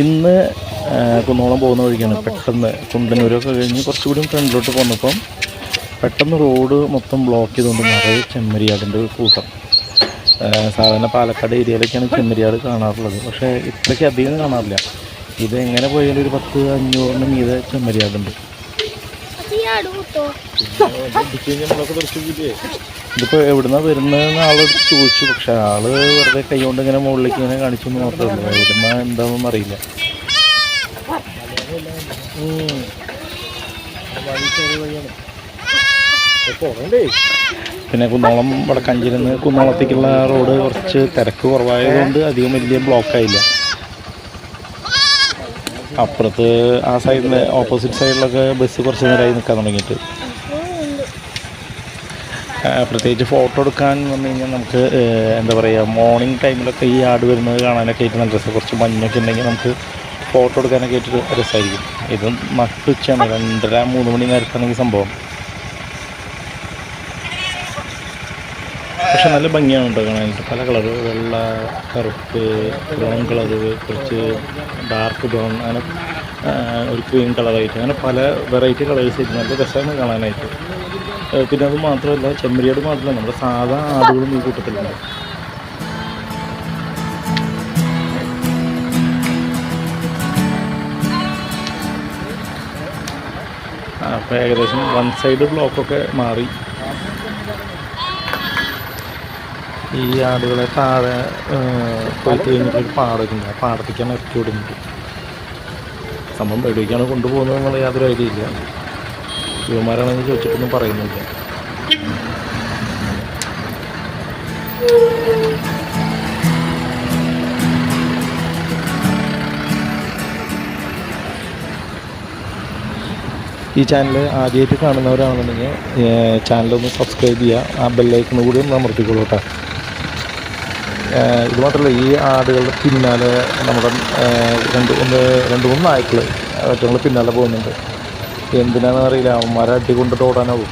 ഇന്ന് കുന്നോളം പോകുന്ന വഴിക്കാണ്. പെട്ടെന്ന് കുണ്ടന്നൂരൊക്കെ കഴിഞ്ഞ് കുറച്ചുകൂടി ഫ്രണ്ടിലോട്ട് പോന്നപ്പം പെട്ടെന്ന് റോഡ് മൊത്തം ബ്ലോക്ക് ചെയ്തുകൊണ്ട് നിറയെ ചെമ്മരിയാടിന്റെ കൂട്ടം. സാധാരണ പാലക്കാട് ഏരിയയിലൊക്കെയാണ് ചെമ്മരിയാട് കാണാറുള്ളത്. പക്ഷേ ഇത്രയ്ക്ക് അധികം കാണാറില്ല. ഇത് എങ്ങനെ പോയാലും ഒരു പത്ത് അഞ്ഞൂറിന് മീതെ ചെമ്മരിയാടുണ്ട്. ഇതിപ്പോൾ എവിടുന്നാ വരുന്നതെന്ന് ആൾ ചോദിച്ചു പക്ഷെ ആൾ വെറുതെ കൈ കൊണ്ട് ഇങ്ങനെ മുകളിലേക്ക് ഇങ്ങനെ കാണിച്ചു മാത്രമേ എവിടുന്ന എന്താണെന്നൊന്നും അറിയില്ല. പിന്നെ കുന്നോളം വടക്കഞ്ചിയിൽ നിന്ന് കുന്നോളത്തേക്കുള്ള റോഡ് കുറച്ച് തിരക്ക് കുറവായതുകൊണ്ട് അധികം വലിയ ബ്ലോക്ക് ആയില്ല. അപ്പുറത്ത് ആ സൈഡിൽ ഓപ്പോസിറ്റ് സൈഡിലൊക്കെ ബസ് കുറച്ച് നേരമായി നിൽക്കാൻ തുടങ്ങിയിട്ട്. പ്രത്യേകിച്ച് ഫോട്ടോ എടുക്കാൻ വന്നു കഴിഞ്ഞാൽ നമുക്ക് എന്താ പറയുക മോർണിംഗ് ടൈമിലൊക്കെ ഈ ആട് വരുന്നത് കാണാനൊക്കെ ആയിട്ട് നല്ല രസം. കുറച്ച് മഞ്ഞൊക്കെ ഉണ്ടെങ്കിൽ നമുക്ക് ഫോട്ടോ എടുക്കാനൊക്കെ ആയിട്ട് രസമായിരിക്കും ഇത് നട്ടുച്ചയാണ് രണ്ടര മൂന്ന് മണി നേരത്താണെങ്കിൽ സംഭവം. പക്ഷെ നല്ല ഭംഗിയാണ് കേട്ടോ കാണാനായിട്ട് പല കളർ വെള്ള കറുപ്പ് ബ്രൗൺ കളർ കുറച്ച് ഡാർക്ക് ബ്രൗൺ അങ്ങനെ ഒരു ക്രീം കളറായിട്ട്. അങ്ങനെ പല വെറൈറ്റി കളേഴ്സ് ആയിട്ട് നല്ല രസമാണ് കാണാനായിട്ട്. പിന്നെ അത് മാത്രമല്ല ചെമ്മരിയാട് മാത്രമല്ല നമ്മുടെ സാധാ ആടുകളും ഈ കൂട്ടത്തിലുണ്ട്. അപ്പോൾ ഏകദേശം വൺ സൈഡ് ബ്ലോക്കൊക്കെ മാറി. ഈ ആടുകളെ താഴെ പോയിട്ട് കഴിഞ്ഞിട്ട് ഒരു പാടൊക്കെ ആ പാടത്തേക്കാണ് ഇറക്കി വിടുന്നത്. സംഭവം എവിടേക്കാണ് കൊണ്ടുപോകുന്നത് എന്നുള്ള യാതൊരു ഐഡിയ ഇല്ല ഇവന്മാരാണെന്ന് ചോദിച്ചിട്ടൊന്നും പറയുന്നില്ല. ഈ ചാനൽ ആദ്യമായിട്ട് കാണുന്നവരാണെന്നുണ്ടെങ്കിൽ ചാനലൊന്ന് സബ്സ്ക്രൈബ് ചെയ്യുക. ആ ബെല്ലൈക്കണ് കൂടി ഒന്ന് അമർത്തിക്കോളൂ കേട്ടോ. ഇത് മാത്രമല്ല ഈ ആടുകളുടെ പിന്നാലെ നമ്മുടെ രണ്ട് ഒന്ന് രണ്ട് മൂന്ന് നായ്ക്കൾ അവറ്റങ്ങൾ പിന്നാലെ പോകുന്നുണ്ട്. എന്തിനാണെന്ന് അറിയില്ല അവന്മാരെ അടി കൊണ്ടിട്ട് ഓടാനാവും